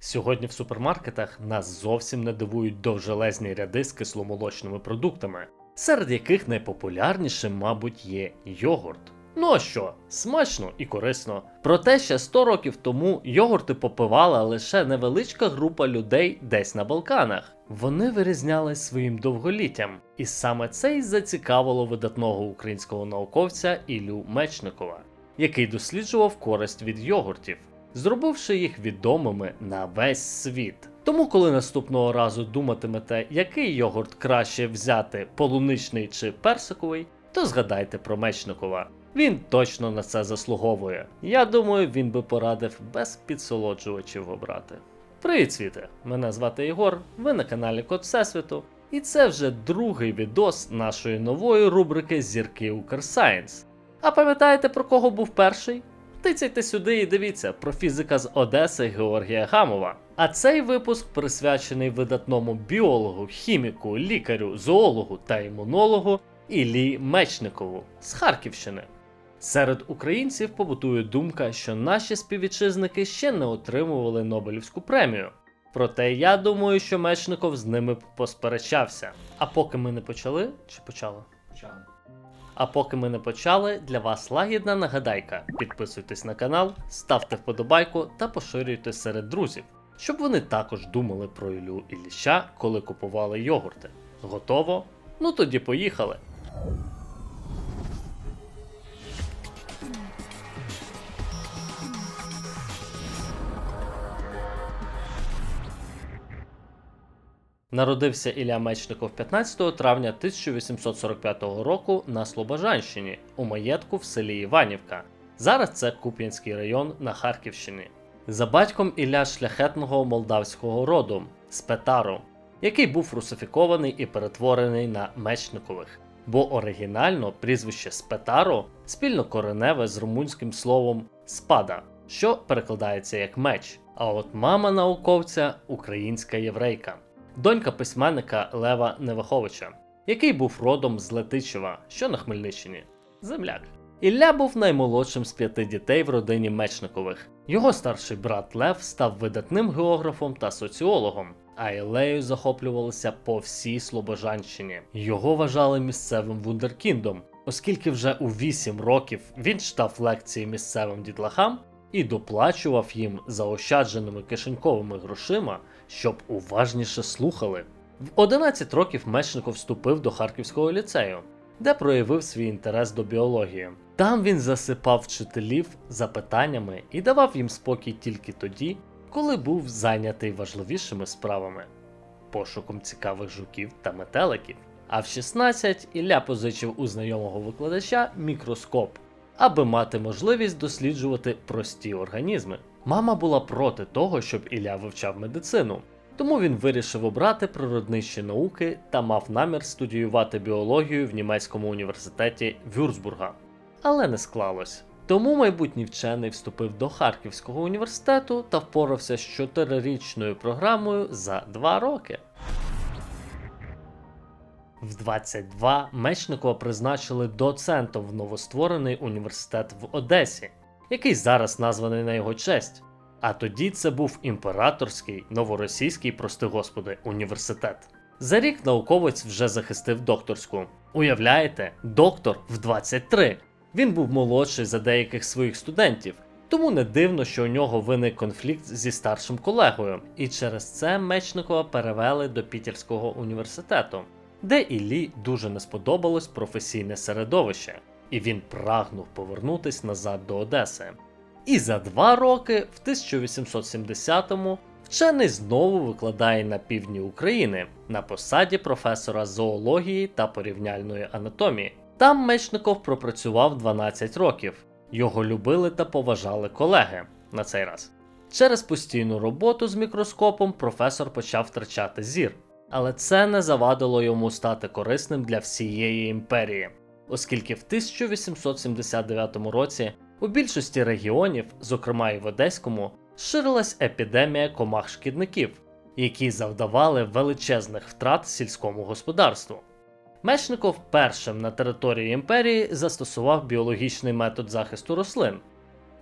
Сьогодні в супермаркетах нас зовсім не дивують довжелезні ряди з кисломолочними продуктами, серед яких найпопулярнішим, мабуть, є йогурт. Ну а що, смачно і корисно. Проте ще 100 років тому йогурти попивала лише невеличка група людей десь на Балканах. Вони вирізнялись своїм довголіттям, і саме це й зацікавило видатного українського науковця Ілю Мечникова, який досліджував користь від йогуртів, зробивши їх відомими на весь світ. Тому, коли наступного разу думатимете, який йогурт краще взяти, полуничний чи персиковий, то згадайте про Мечникова. Він точно на це заслуговує. Я думаю, він би порадив без підсолоджувачів обрати. Привіт, світе! Мене звати Ігор, ви на каналі Код Всесвіту, і це вже другий відос нашої нової рубрики Зірки Укрсайенс. А пам'ятаєте про кого був перший? Тицяйте сюди і дивіться про фізика з Одеси Георгія Гамова. А цей випуск присвячений видатному біологу, хіміку, лікарю, зоологу та імунологу Іллі Мечникову з Харківщини. Серед українців побутує думка, що наші співвітчизники ще не отримували Нобелівську премію. Проте я думаю, що Мечников з ними посперечався. А поки ми не почали, чи почали? Почали. А поки ми не почали, для вас лагідна нагадайка. Підписуйтесь на канал, ставте вподобайку та поширюйте серед друзів, щоб вони також думали про Ілю Ілліща, коли купували йогурти. Готово? Ну тоді поїхали. Народився Ілля Мечников 15 травня 1845 року на Слобожанщині у маєтку в селі Іванівка. Зараз це Куп'янський район на Харківщині. За батьком Ілля шляхетного молдавського роду з Петару, який був русифікований і перетворений на Мечникових, бо оригінально прізвище Спетаро спільно кореневе з румунським словом спада, що перекладається як меч. А от мама науковця українська єврейка донька письменника Лева Неваховича, який був родом з Летичева, що на Хмельнищині. Земляк. Ілля був наймолодшим з п'яти дітей в родині Мечникових. Його старший брат Лев став видатним географом та соціологом, а Ілею захоплювалися по всій Слобожанщині. Його вважали місцевим вундеркіндом, оскільки вже у 8 років він читав лекції місцевим дітлахам і доплачував їм заощадженими кишеньковими грошима, щоб уважніше слухали. В 11 років Мечников вступив до Харківського ліцею, де проявив свій інтерес до біології. Там він засипав вчителів запитаннями і давав їм спокій тільки тоді, коли був зайнятий важливішими справами пошуком цікавих жуків та метеликів. А в 16 Ілля позичив у знайомого викладача мікроскоп, аби мати можливість досліджувати прості організми. Мама була проти того, щоб Ілля вивчав медицину, тому він вирішив обрати природничі науки та мав намір студіювати біологію в німецькому університеті Вюрцбурга. Але не склалось. Тому майбутній вчений вступив до Харківського університету та впорався з чотирирічною програмою за два роки. В 22 Мечникова призначили доцентом в новостворений університет в Одесі, який зараз названий на його честь. А тоді це був імператорський новоросійський, прости господи, університет. За рік науковець вже захистив докторську. Уявляєте, доктор в 23. Він був молодший за деяких своїх студентів, тому не дивно, що у нього виник конфлікт зі старшим колегою, і через це Мечникова перевели до Пітерського університету, де Іллі дуже не сподобалось професійне середовище, і він прагнув повернутись назад до Одеси. І за два роки, в 1870-му, вчений знову викладає на півдні України на посаді професора зоології та порівняльної анатомії. Там Мечников пропрацював 12 років. Його любили та поважали колеги на цей раз. Через постійну роботу з мікроскопом професор почав втрачати зір, але це не завадило йому стати корисним для всієї імперії, оскільки в 1879 році у більшості регіонів, зокрема і в Одеському, ширилась епідемія комах шкідників, які завдавали величезних втрат сільському господарству. Мечников першим на території імперії застосував біологічний метод захисту рослин.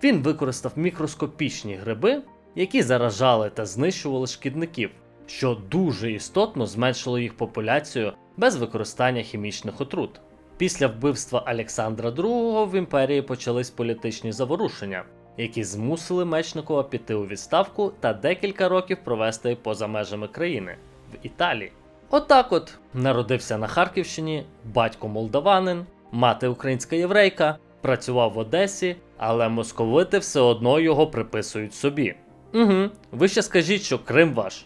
Він використав мікроскопічні гриби, які заражали та знищували шкідників, що дуже істотно зменшило їх популяцію без використання хімічних отрут. Після вбивства Олександра II в імперії почались політичні заворушення, які змусили Мечникова піти у відставку та декілька років провести поза межами країни в Італії. Отак от народився на Харківщині, батько молдаванин, мати українська єврейка, працював в Одесі, але московити все одно його приписують собі. Угу, ви ще скажіть, що Крим ваш.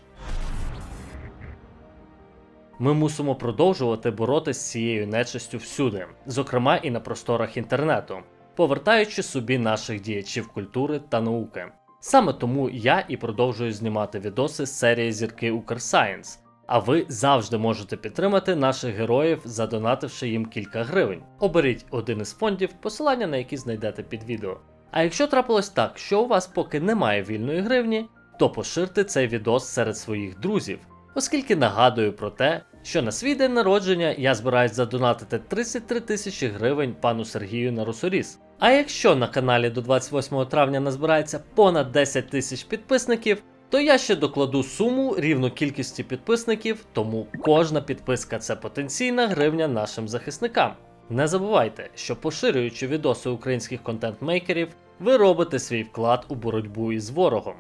Ми мусимо продовжувати боротися з цією нечистю всюди, зокрема і на просторах інтернету, повертаючи собі наших діячів культури та науки. Саме тому я і продовжую знімати відоси з серії Зірки Укрсайенс. А ви завжди можете підтримати наших героїв, задонативши їм кілька гривень. Оберіть один із фондів, посилання на які знайдете під відео. А якщо трапилось так, що у вас поки немає вільної гривні, то поширте цей відос серед своїх друзів, оскільки нагадую про те, що на свій день народження я збираюсь задонатити 33 тисячі гривень пану Сергію на Русоріс. А якщо на каналі до 28 травня назбирається понад 10 тисяч підписників, то я ще докладу суму рівну кількості підписників, тому кожна підписка це потенційна гривня нашим захисникам. Не забувайте, що поширюючи відоси українських контент-мейкерів, ви робите свій вклад у боротьбу із ворогом.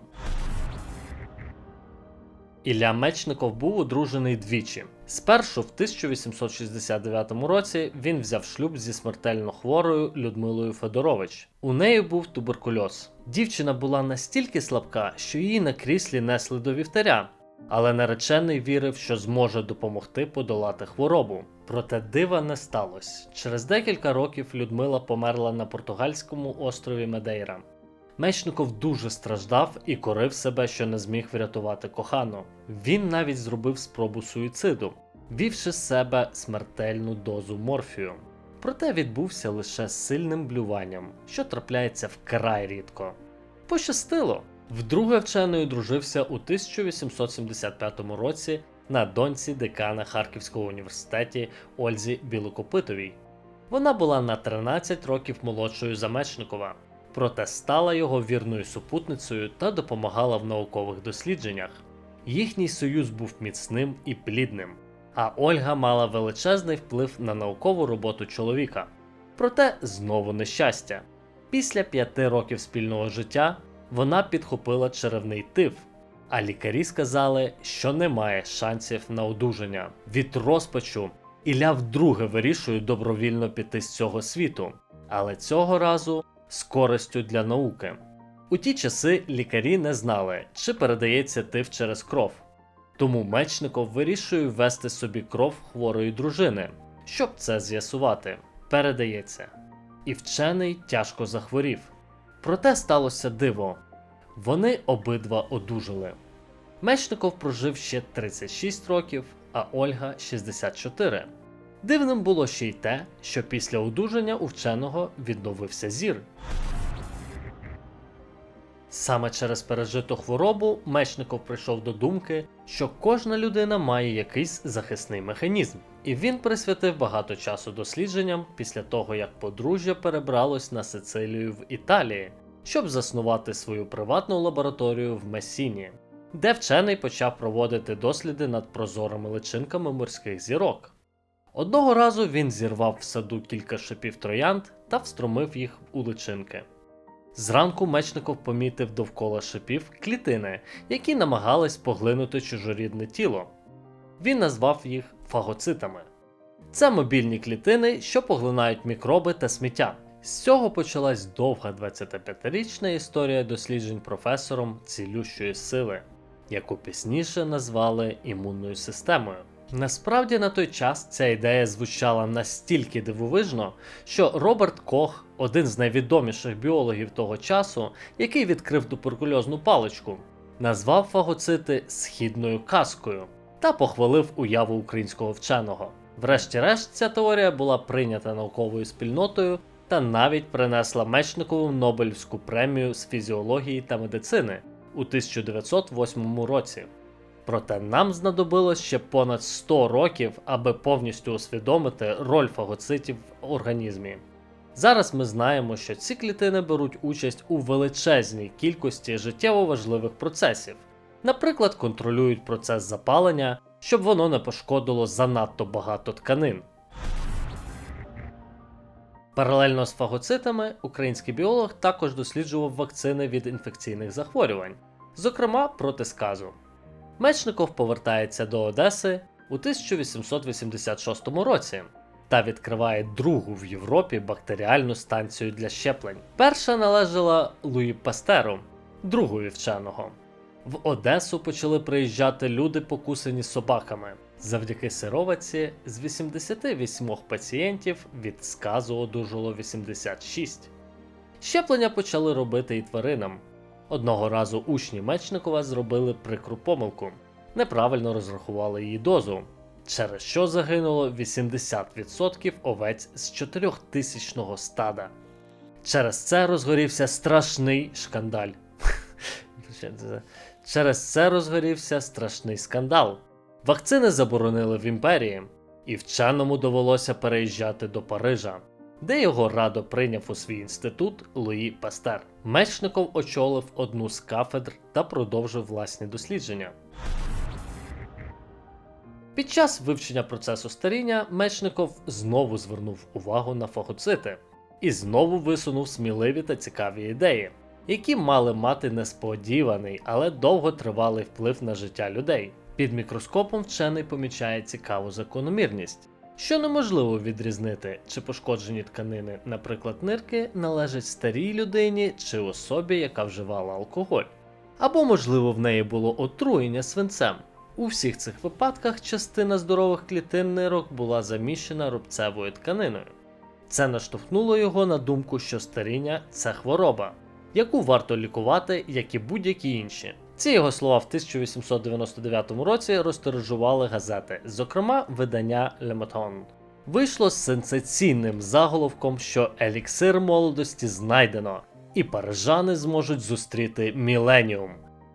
Ілля Мечников був одружений двічі. Спершу, в 1869 році, він взяв шлюб зі смертельно хворою Людмилою Федорович. У неї був туберкульоз. Дівчина була настільки слабка, що її на кріслі несли до вівтаря, але наречений вірив, що зможе допомогти подолати хворобу. Проте дива не сталося. Через декілька років Людмила померла на португальському острові Медейра. Мечников дуже страждав і корив себе, що не зміг врятувати кохану. Він навіть зробив спробу суїциду, вівши з себе смертельну дозу морфію. Проте відбувся лише сильним блюванням, що трапляється вкрай рідко. Пощастило! Вдруге вчений одружився у 1875 році на доньці декана Харківського університеті Ользі Білокопитовій. Вона була на 13 років молодшою за Мечникова проте стала його вірною супутницею та допомагала в наукових дослідженнях. Їхній союз був міцним і плідним, а Ольга мала величезний вплив на наукову роботу чоловіка. Проте знову нещастя. Після п'яти років спільного життя вона підхопила черевний тиф, а лікарі сказали, що немає шансів на одужання. Від розпачу Ілля вдруге вирішує добровільно піти з цього світу, але цього разу з користю для науки. У ті часи лікарі не знали, чи передається тиф через кров. Тому Мечников вирішує ввести собі кров хворої дружини, щоб це з'ясувати. Передається. І вчений тяжко захворів. Проте сталося диво. Вони обидва одужали. Мечников прожив ще 36 років, а Ольга 64. Дивним було ще й те, що після одужання у вченого відновився зір. Саме через пережиту хворобу Мечников прийшов до думки, що кожна людина має якийсь захисний механізм, і він присвятив багато часу дослідженням після того, як подружжя перебралось на Сицилію в Італії, щоб заснувати свою приватну лабораторію в Месіні, де вчений почав проводити досліди над прозорими личинками морських зірок. Одного разу він зірвав в саду кілька шипів троянд та встромив їх у личинки. Зранку Мечников помітив довкола шипів клітини, які намагались поглинути чужорідне тіло. Він назвав їх фагоцитами. Це мобільні клітини, що поглинають мікроби та сміття. З цього почалась довга 25-річна історія досліджень професором цілющої сили, яку пізніше назвали імунною системою. Насправді на той час ця ідея звучала настільки дивовижно, що Роберт Кох, один з найвідоміших біологів того часу, який відкрив туберкульозну паличку, назвав фагоцити східною казкою та похвалив уяву українського вченого. Врешті-решт, ця теорія була прийнята науковою спільнотою та навіть принесла Мечникову Нобелівську премію з фізіології та медицини у 1908 році. Проте нам знадобилось ще понад 100 років, аби повністю усвідомити роль фагоцитів в організмі. Зараз ми знаємо, що ці клітини беруть участь у величезній кількості життєво важливих процесів, наприклад, контролюють процес запалення, щоб воно не пошкодило занадто багато тканин. Паралельно з фагоцитами український біолог також досліджував вакцини від інфекційних захворювань, зокрема проти сказу. Мечников повертається до Одеси у 1886 році та відкриває другу в Європі бактеріальну станцію для щеплень. Перша належала Луї Пастеру, другої вченого. В Одесу почали приїжджати люди, покусані собаками. Завдяки сировиці з 88 пацієнтів від сказу одужало 86. Щеплення почали робити і тваринам. Одного разу учні Мечникова зробили прикру помилку, неправильно розрахували її дозу, через що загинуло 80% овець з 4000-го стада. Через це розгорівся страшний шкандаль. Через це розгорівся страшний скандал. Вакцини заборонили в імперії, і вченому довелося переїжджати до Парижа, де його радо прийняв у свій інститут Луї Пастер. Мечников очолив одну з кафедр та продовжив власні дослідження. Під час вивчення процесу старіння Мечников знову звернув увагу на фагоцити і знову висунув сміливі та цікаві ідеї, які мали мати несподіваний, але довготривалий вплив на життя людей. Під мікроскопом вчений помічає цікаву закономірність, що неможливо відрізнити, чи пошкоджені тканини, наприклад, нирки, належать старій людині чи особі, яка вживала алкоголь, або, можливо, в неї було отруєння свинцем. У всіх цих випадках частина здорових клітин нирок була заміщена рубцевою тканиною. Це наштовхнуло його на думку, що старіння це хвороба, яку варто лікувати, як і будь-які інші. Ці його слова в 1899 році розтиражували газети, зокрема видання Le. Вийшло з сенсаційним заголовком, що еліксир молодості знайдено, і парижани зможуть зустріти міленіум.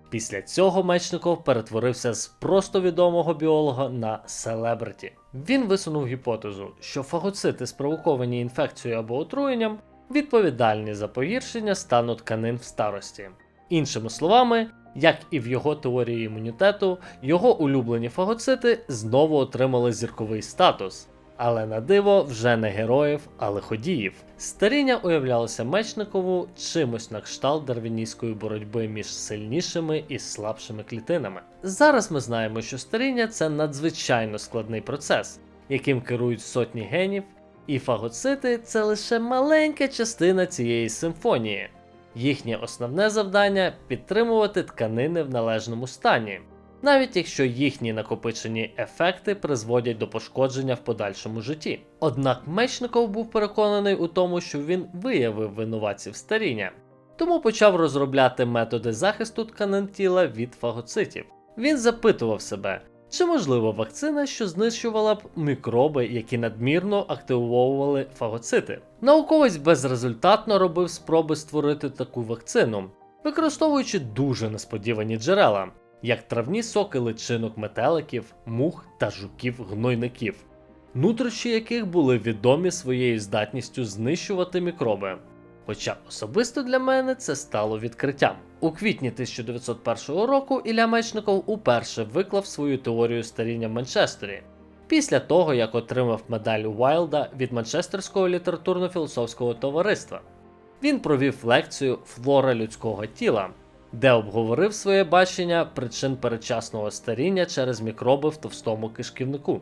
Після цього Мечников перетворився з просто відомого біолога на селебриті. Він висунув гіпотезу, що фагоцити, спровоковані інфекцією або отруєнням, відповідальні за погіршення стану тканин в старості. Іншими словами, як і в його теорії імунітету, його улюблені фагоцити знову отримали зірковий статус. Але на диво вже не героїв, а лиходіїв. Старіння уявлялося Мечникову чимось на кшталт дарвінійської боротьби між сильнішими і слабшими клітинами. Зараз ми знаємо, що старіння це надзвичайно складний процес, яким керують сотні генів, і фагоцити це лише маленька частина цієї симфонії. Їхнє основне завдання підтримувати тканини в належному стані, навіть якщо їхні накопичені ефекти призводять до пошкодження в подальшому житті. Однак Мечников був переконаний у тому, що він виявив винуватців старіння, тому почав розробляти методи захисту тканин тіла від фагоцитів. Він запитував себе, чи можлива вакцина, що знищувала б мікроби, які надмірно активовували фагоцити. Науковець безрезультатно робив спроби створити таку вакцину, використовуючи дуже несподівані джерела, як травні соки личинок метеликів, мух та жуків-гнойників, нутрощі яких були відомі своєю здатністю знищувати мікроби. Хоча особисто для мене це стало відкриттям. У квітні 1901 року Ілля Мечников уперше виклав свою теорію старіння в Манчестері, після того як отримав медаль Уайлда від Манчестерського літературно-філософського товариства. Він провів лекцію Флора людського тіла, де обговорив своє бачення причин передчасного старіння через мікроби в товстому кишківнику.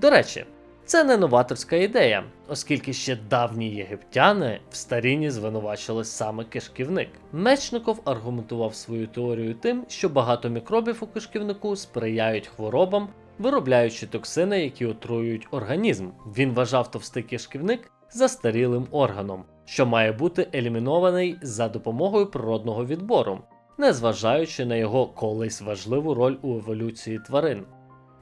До речі, це не новаторська ідея, оскільки ще давні єгиптяни в старінні звинувачили саме кишківник. Мечников аргументував свою теорію тим, що багато мікробів у кишківнику сприяють хворобам, виробляючи токсини, які отруюють організм. Він вважав товстий кишківник застарілим органом, що має бути елімінований за допомогою природного відбору, незважаючи на його колись важливу роль у еволюції тварин.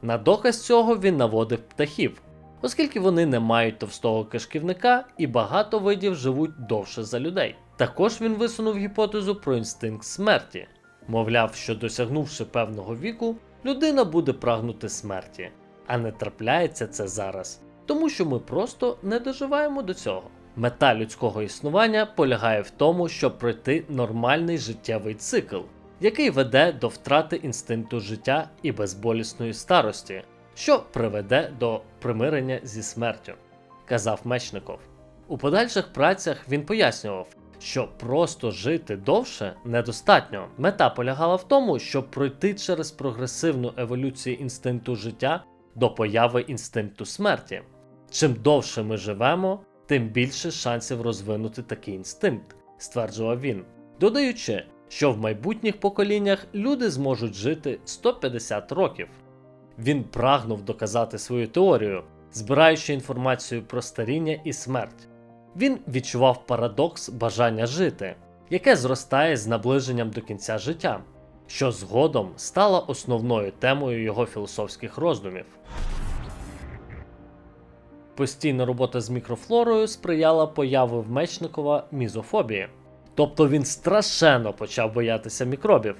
На доказ цього він наводив птахів, оскільки вони не мають товстого кишківника і багато видів живуть довше за людей. Також він висунув гіпотезу про інстинкт смерті, мовляв, що досягнувши певного віку, людина буде прагнути смерті, а не трапляється це зараз, тому що ми просто не доживаємо до цього. Мета людського існування полягає в тому, щоб пройти нормальний життєвий цикл, який веде до втрати інстинкту життя і безболісної старості, що приведе до примирення зі смертю, казав Мечников. У подальших працях він пояснював, що просто жити довше недостатньо. Мета полягала в тому, щоб пройти через прогресивну еволюцію інстинкту життя до появи інстинкту смерті. Чим довше ми живемо, тим більше шансів розвинути такий інстинкт, стверджував він, додаючи, що в майбутніх поколіннях люди зможуть жити 150 років. Він прагнув доказати свою теорію, збираючи інформацію про старіння і смерть. Він відчував парадокс бажання жити, яке зростає з наближенням до кінця життя, що згодом стало основною темою його філософських роздумів. Постійна робота з мікрофлорою сприяла появі в Мечникова мізофобії, тобто він страшенно почав боятися мікробів.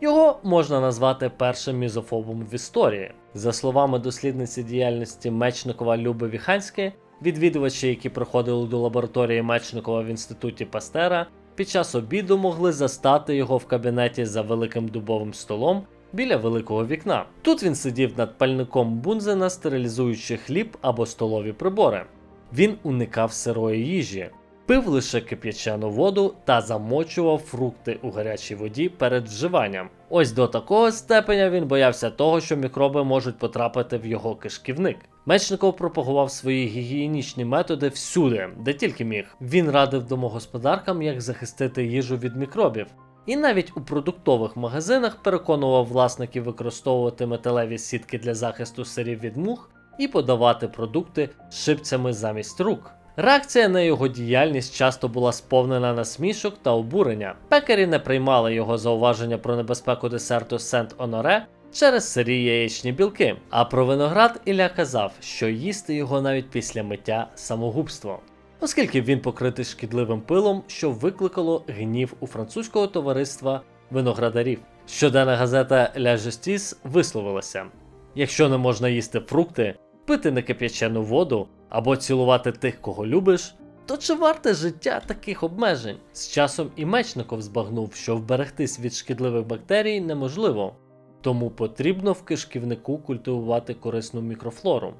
Його можна назвати першим мізофобом в історії. За словами дослідниці діяльності Мечникова Люби Віханської, відвідувачі, які приходили до лабораторії Мечникова в інституті Пастера, під час обіду могли застати його в кабінеті за великим дубовим столом біля великого вікна. Тут він сидів над пальником Бунзена, стерилізуючи хліб або столові прибори. Він уникав сирої їжі, пив лише кип'ячену воду та замочував фрукти у гарячій воді перед вживанням. Ось до такого степеня він боявся того, що мікроби можуть потрапити в його кишківник. Мечников пропагував свої гігієнічні методи всюди, де тільки міг. Він радив домогосподаркам, як захистити їжу від мікробів. І навіть у продуктових магазинах переконував власників використовувати металеві сітки для захисту сирів від мух і подавати продукти шипцями замість рук. Реакція на його діяльність часто була сповнена насмішок та обурення. Пекарі не приймали його зауваження про небезпеку десерту Сент Оноре через сирі яєчні білки. А про виноград Ілля казав, що їсти його навіть після миття самогубство. Оскільки він покритий шкідливим пилом, що викликало гнів у французького товариства виноградарів. Щоденна газета Ля Justice висловилася: якщо не можна їсти фрукти, пити некип'ячену воду або цілувати тих, кого любиш, то чи варте життя таких обмежень? З часом і Мечников збагнув, що вберегтись від шкідливих бактерій неможливо, тому потрібно в кишківнику культивувати корисну мікрофлору.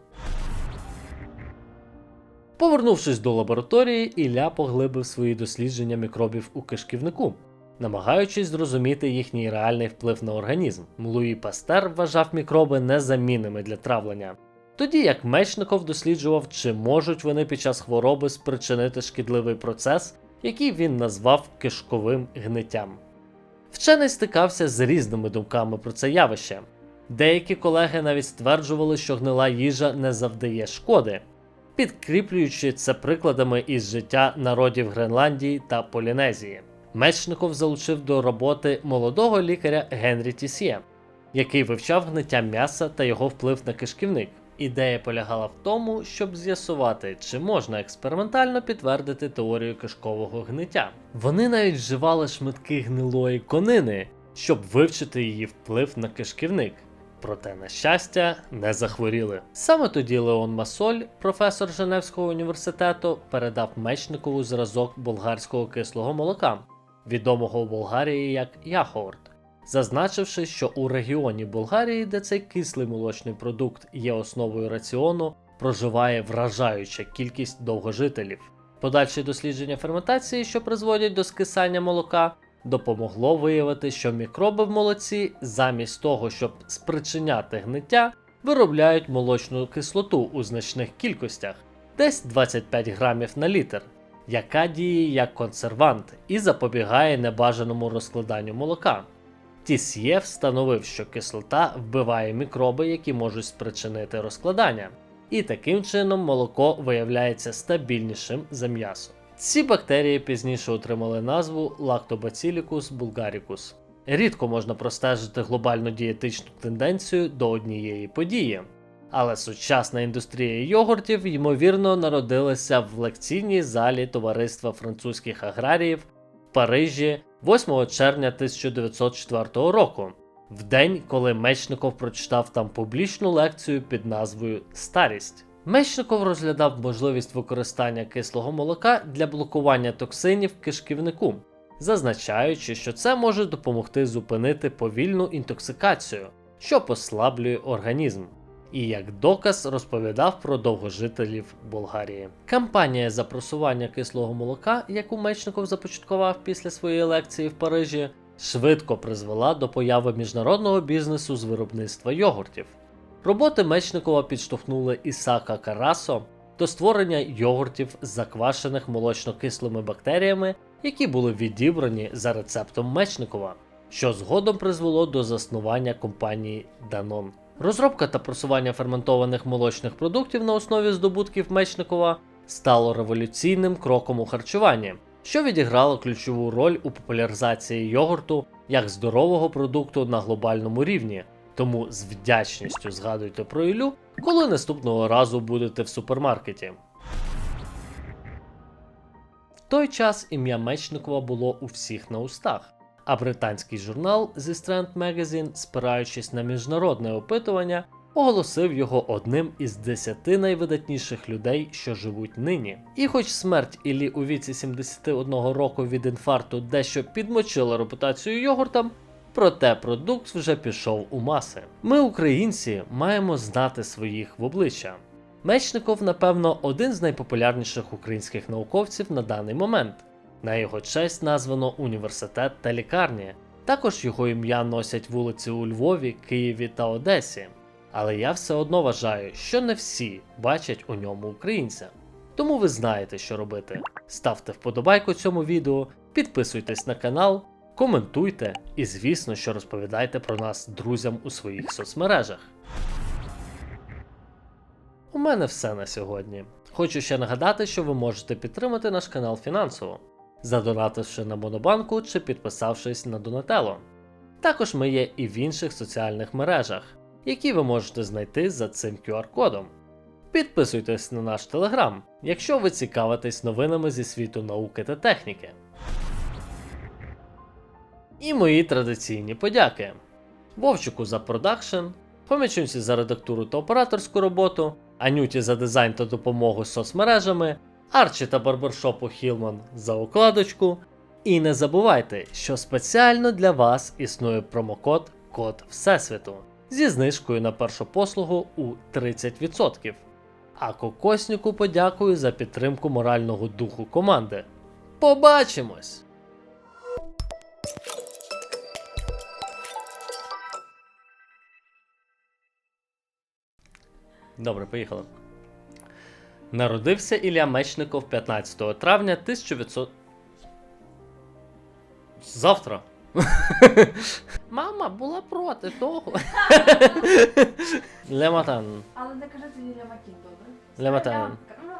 Повернувшись до лабораторії, Ілля поглибив свої дослідження мікробів у кишківнику, намагаючись зрозуміти їхній реальний вплив на організм. Луї Пастер вважав мікроби незамінними для травлення, тоді як Мечников досліджував, чи можуть вони під час хвороби спричинити шкідливий процес, який він назвав кишковим гниттям. Вчений стикався з різними думками про це явище. Деякі колеги навіть стверджували, що гнила їжа не завдає шкоди, підкріплюючи це прикладами із життя народів Гренландії та Полінезії. Мечников залучив до роботи молодого лікаря Генрі Тісьє, який вивчав гниття м'яса та його вплив на кишківник. Ідея полягала в тому, щоб з'ясувати, чи можна експериментально підтвердити теорію кишкового гниття. Вони навіть вживали шматки гнилої конини, щоб вивчити її вплив на кишківник. Проте, на щастя, не захворіли. Саме тоді Леон Масоль, професор Женевського університету, передав Мечникову зразок болгарського кислого молока, відомого у Болгарії як Яхорт, зазначивши, що у регіоні Болгарії, де цей кислий молочний продукт є основою раціону, проживає вражаюча кількість довгожителів. Подальші дослідження ферментації, що призводять до скисання молока, допомогло виявити, що мікроби в молоці, замість того, щоб спричиняти гниття, виробляють молочну кислоту у значних кількостях, десь 25 грамів на літр, яка діє як консервант і запобігає небажаному розкладанню молока. Тісьє встановив, що кислота вбиває мікроби, які можуть спричинити розкладання, і таким чином молоко виявляється стабільнішим за м'ясо. Ці бактерії пізніше отримали назву Lactobacillus bulgaricus. Рідко можна простежити глобальну дієтичну тенденцію до однієї події. Але сучасна індустрія йогуртів, ймовірно, народилася в лекційній залі Товариства французьких аграріїв в Парижі 8 червня 1904 року, в день, коли Мечников прочитав там публічну лекцію під назвою Старість. Мечников розглядав можливість використання кислого молока для блокування токсинів в кишківнику, зазначаючи, що це може допомогти зупинити повільну інтоксикацію, що послаблює організм. І як доказ розповідав про довгожителів Болгарії. Кампанія за просування кислого молока, яку Мечников започаткував після своєї лекції в Парижі, швидко призвела до появи міжнародного бізнесу з виробництва йогуртів. Роботи Мечникова підштовхнули Ісака Карасо до створення йогуртів, заквашених молочно-кислими бактеріями, які були відібрані за рецептом Мечникова, що згодом призвело до заснування компанії Danone. Розробка та просування ферментованих молочних продуктів на основі здобутків Мечникова стало революційним кроком у харчуванні, що відіграло ключову роль у популяризації йогурту як здорового продукту на глобальному рівні. Тому з вдячністю згадуйте про Ілю, коли наступного разу будете в супермаркеті. В той час ім'я Мечникова було у всіх на устах, а британський журнал The Strand Magazine, спираючись на міжнародне опитування, оголосив його одним із десяти найвидатніших людей, що живуть нині. І хоч смерть Іллі у віці 71 року від інфаркту дещо підмочила репутацію йогуртам, проте продукт вже пішов у маси. Ми, українці, маємо знати своїх в обличчя. Мечников, напевно, один з найпопулярніших українських науковців на даний момент. На його честь названо університет та лікарні. Також його ім'я носять вулиці у Львові, Києві та Одесі. Але я все одно вважаю, що не всі бачать у ньому українця. Тому ви знаєте, що робити. Ставте вподобайку цьому відео, підписуйтесь на канал, коментуйте і, звісно, що розповідайте про нас друзям у своїх соцмережах. У мене все на сьогодні. Хочу ще нагадати, що ви можете підтримати наш канал фінансово, задонативши на Монобанку чи підписавшись на Донателло. Також ми є і в інших соціальних мережах, які ви можете знайти за цим QR-кодом. Підписуйтесь на наш телеграм, якщо ви цікавитесь новинами зі світу науки та техніки. І мої традиційні подяки: Вовчику за продакшн, Помічунці за редактуру та операторську роботу, Анюті за дизайн та допомогу з соцмережами, Арчі та барбершопу Хілман за укладочку. І не забувайте, що спеціально для вас існує промокод Код Всесвіту зі знижкою на першу послугу у 30%. А Кокосніку подякую за підтримку морального духу команди. Побачимось! Добре, поїхали. Народився Ілля Мечников 15 травня 1900. Завтра. Мама була проти того. Лематан. Але не кажи тоді Лямакін, добре? Лематан.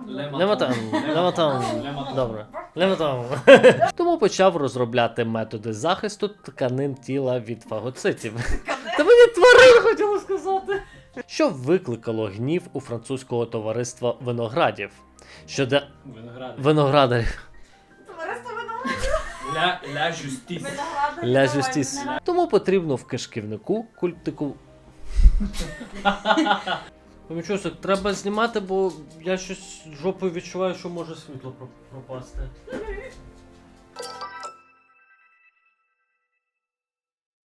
Лематан. Лематан. Лематан. Лематан. Добре. Лематан. Тому почав розробляти методи захисту тканин тіла від фагоцитів. Та мені тварин хотіло сказати. Що викликало гнів у французького товариства виноградів. Що Виноград. виноградарів. Товариство винограду. Ля, ля. Жустіс. Тому потрібно в кишківнику культику. Помічосик, треба знімати, бо я щось жопою відчуваю, що може світло пропасти.